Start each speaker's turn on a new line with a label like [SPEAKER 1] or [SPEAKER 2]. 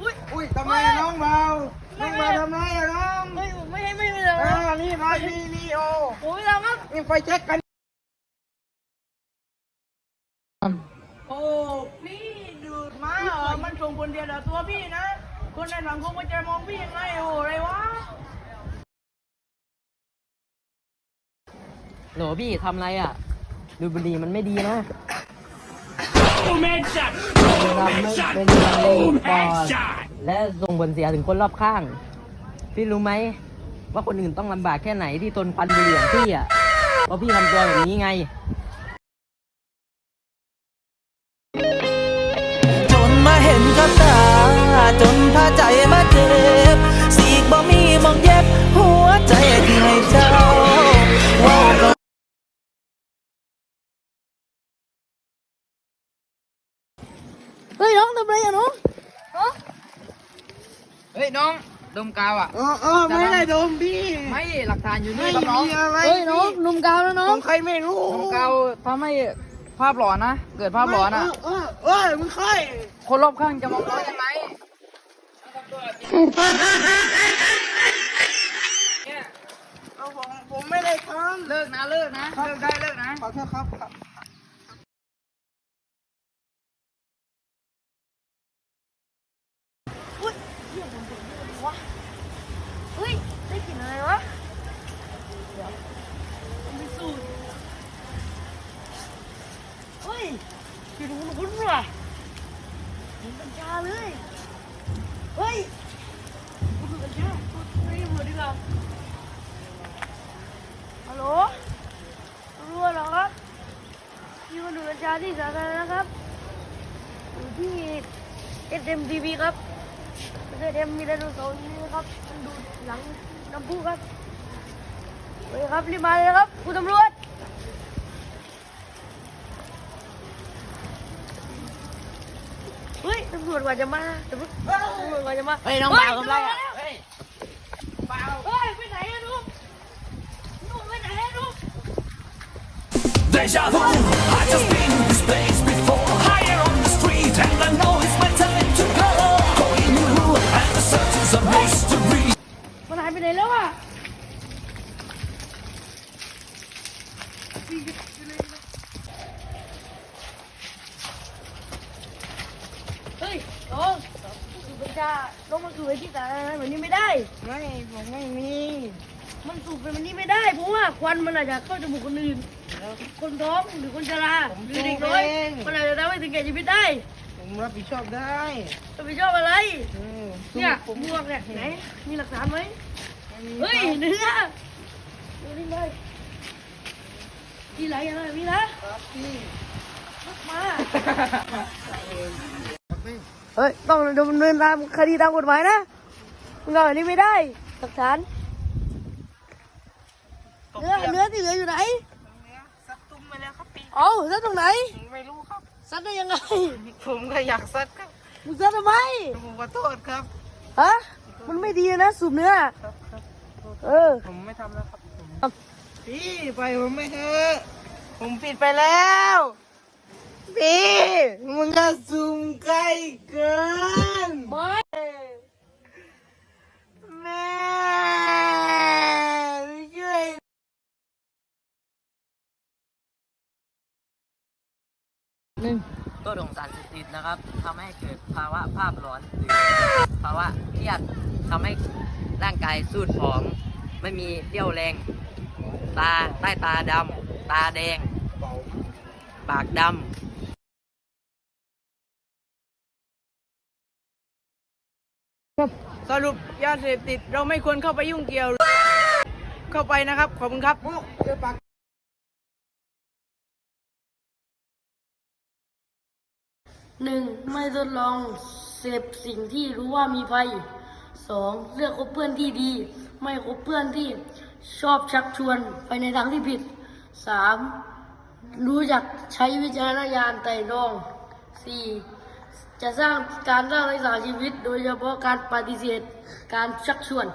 [SPEAKER 1] อุ้ยทำไมอะน้องเมาน้องเมาทำไมอะน้อง
[SPEAKER 2] ไม่ไม่ให้ไม่ไม่เลย
[SPEAKER 1] อ่านี่มานี่นี่โอ
[SPEAKER 2] ผมไม่ทำครับ
[SPEAKER 1] นี่ไฟเช็คกัน
[SPEAKER 2] โอ้พี่ดูดมาเหรอมันส่งคนเดียวแต่ตัวพี่นะ คนในสังคมมันจะมองพี่ยังไงโอ้อะไรวะ
[SPEAKER 3] โหลพี่ทำไรอะ ดูดบุหรี่มันไม่ดีนะ
[SPEAKER 4] Boom headshot!
[SPEAKER 3] ทำไม่เป็นมะเร็งปอดและส่งผลเสียถึงคนรอบข้าง พี่รู้ไหม ว่าคนอื่นต้องลำบากแค่ไหนที่ทนควันบุหรี่ของพี่อะเพราะพี่ทำตัวแบบนี้ไง
[SPEAKER 5] จนมาเห็นกับตา จนพาใจมาเจ็ เฮ้
[SPEAKER 2] ยน้องทำอะไรอะน้อง
[SPEAKER 3] เฮ้ยน้องดมกาวอะ
[SPEAKER 1] เออเออไม่ได้ดมพี่
[SPEAKER 3] ไม่หลักฐานอยู่
[SPEAKER 1] ไม่
[SPEAKER 3] นี่ครับน้อง
[SPEAKER 1] มีอะไร
[SPEAKER 2] เฮ้ยน้องนมกาวแล้วน้
[SPEAKER 1] ข
[SPEAKER 2] อ
[SPEAKER 1] องงใครไม่รู้
[SPEAKER 3] ดมกาวทำให้ภาพหลอนนะ เกิดภาพหลอนอะ
[SPEAKER 1] เออเออมึงใคร
[SPEAKER 3] คนรอบข้างจะมองน้อยยังไง
[SPEAKER 1] เอาผมผมไม่ได้ท
[SPEAKER 3] เลิกนะเลิกนะ เลิกได้เลิกนะำ
[SPEAKER 1] ขอโทษครับครับ
[SPEAKER 2] เฮ้ยได้กลิ่นอะไรวะเดี๋ยวมีสูตรเฮ้ยกลิ่นคุ้นๆว่ะเหมือน กัญชาเลย เฮ้ยมันคือกัญชาเฮ้ยเหมือนดีกว่าฮัลโหลรู้เหรอครับที่มาดูกัญชาที่สาธารณะครับอยู่ที่ SMTV ครับเอทเดมมีไดโนเสาร์นี่นะครับมันดูหลังน้ำพุครับเฮ้ยครับรีบมาเลยครับคุณตำรวจ ตำรวจกว่าจะมาตำรวจตำรวจกว่าจะมา
[SPEAKER 3] เฮ้ยน้องบ่าวทำไรอ่ะ
[SPEAKER 2] เฮ้ยเฮ้ยไปไหนอะลูกลูกไปไหนอะลูก
[SPEAKER 5] Deja vu, I just been in this place before Higher on the street and I know it's my time to go Going new and the search is a mystery
[SPEAKER 2] มันหายไปไหนแล้วอะ เฮ้ยน้องสูบกัญชาน้องมาสูบไอ้ที่สาธารณะแบบนี้ไม่ได้
[SPEAKER 1] ไม่ผมไม่มี
[SPEAKER 2] มันสูบเป็นแบบนี้ไม่ได้เพราะว่าควันมันอาจจะเข้าจมูกคนอื่น คนท้องหรือคนชราหรือเด็กน้อยมันอาจจะทำให้ถึงแก่ชีวิตได้
[SPEAKER 1] ผมรับผิดชอบได้
[SPEAKER 2] จะไปชอบอะไร
[SPEAKER 1] อืม
[SPEAKER 2] เนี่ยหมวกเนี่ยไหนมีหลักฐานไหมเฮ้ยเนื้อดูนี่เลยมีอะไรอะไรมีนะมา เฮ้ย ต้องดำเนินตามคดีตามกฎหมายนะมึงเอาอันนี้ไม่ได้หลักฐานเนื้อเนื้อที่เหลืออยู่ไหน
[SPEAKER 1] สักตุ้มไปแล้วครับพี่
[SPEAKER 2] เอาซัดตรงไหน
[SPEAKER 1] ไม่รู้ครับ
[SPEAKER 2] ซัดได้ยังไง
[SPEAKER 1] ผมก็อยากซัดครับ
[SPEAKER 2] มึงซัดทำไม
[SPEAKER 1] ผมขอโทษครับ
[SPEAKER 2] ฮะมันไม่ดีนะสูบเนื้อเออ
[SPEAKER 1] ผมไม่ทำแล้วครับผม
[SPEAKER 2] ครับ
[SPEAKER 1] พี่ไปผมไม่เถอะผมผิดไปแล้ว พี่มึงก็ซูมใกล้เกิน
[SPEAKER 2] ไม่
[SPEAKER 1] แม่ช่วย
[SPEAKER 3] ตัวของสารเสพติดนะครับทำให้เกิดภาวะภาพหลอนหรือภาวะเครียดทำให้ร่างกายสูดผอม ไม่มีเรี่ยวแรง ตาใต้ตาดำตาแดง ปากดำ
[SPEAKER 2] สรุปยาเสพติดเราไม่ควรเข้าไปยุ่งเกี่ยว เข้าไปนะครับ ขอบคุณครับ
[SPEAKER 1] เจอปาก
[SPEAKER 2] หนึ่งไม่ทดลองเสพสิ่งที่รู้ว่ามีภัยสองเลือกคบเพื่อนที่ดี ไม่คบเพื่อนที่ชอบชักชวนไปในทางที่ผิดสามรู้จักใช้วิจารณญาณไต่ตรองสี่ จะสร้างการสร้างรักษาชีวิต โดยเฉพาะการปฏิเสธการชักชวน